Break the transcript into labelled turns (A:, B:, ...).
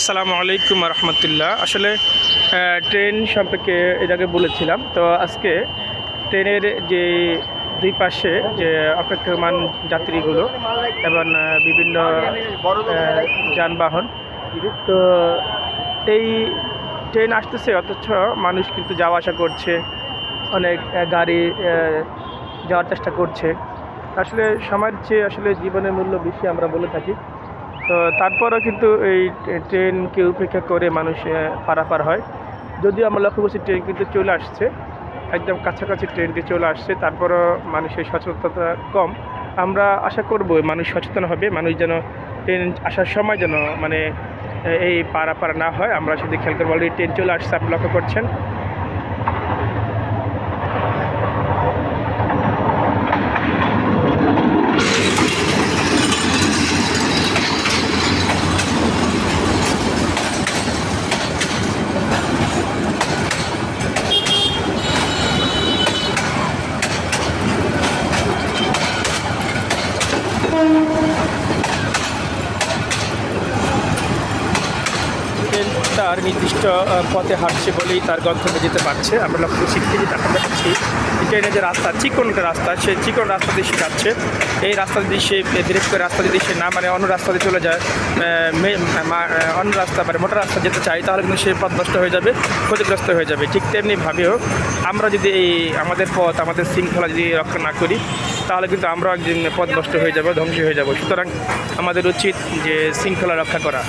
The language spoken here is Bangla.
A: আসসালামু আলাইকুম রহমতুল্লাহ। আসলে ট্রেন সম্পর্কে এর আগে বলেছিলাম, তো আজকে ট্রেনের যে দুই পাশে যে অপেক্ষমান যাত্রীগুলো এবং বিভিন্ন যানবাহন, তো এই ট্রেন আসতেছে, অথচ মানুষ কিন্তু যাওয়া আসা করছে, অনেক গাড়ি যাওয়ার চেষ্টা করছে। আসলে চেয়ে আসলে জীবনের মূল্য বেশি আমরা বলে থাকি। তো তারপরও কিন্তু এই ট্রেনকে উপেক্ষা করে মানুষ পারাপার হয়। যদিও আমরা লক্ষ্য করছি ট্রেন কিন্তু চলে আসছে, একদম কাছাকাছি ট্রেনটি চলে আসছে, তারপরও মানুষের সচেতনতা কম। আমরা আশা করব মানুষ সচেতন হবে, মানুষ যেন ট্রেন আসার সময় যেন মানে এই পারাপার না হয়। আমরা শুধু খেয়াল করব অলরেডি ট্রেন চলে আসছে, আপনি লক্ষ্য করছেন। Thank you. তার নির্দিষ্ট পথে হাঁটছে বলেই তার গন্তব্যে যেতে পারছে। আমরা লক্ষ্য করছি যে দেখা যাচ্ছি ট্রেনের যে রাস্তা, চিকন রাস্তা সেই চিকন রাস্তা দিয়ে সে যাচ্ছে। এই রাস্তা দিয়ে সে ব্রেক করে রাস্তা যদি সে না মানে অন্য রাস্তা দিয়ে চলে যায়। অন্য রাস্তা মানে মোটর রাস্তা যেতে চাই তাহলে কিন্তু সে পথ নষ্ট হয়ে যাবে, ক্ষতিগ্রস্ত হয়ে যাবে। ঠিক তেমনিভাবেও আমরা যদি এই আমাদের পথ, আমাদের শৃঙ্খলা যদি রক্ষা না করি, তাহলে কিন্তু আমরা একদিন পথ নষ্ট হয়ে যাব, ধ্বংস হয়ে যাব। সুতরাং আমাদের উচিত যে শৃঙ্খলা রক্ষা করা।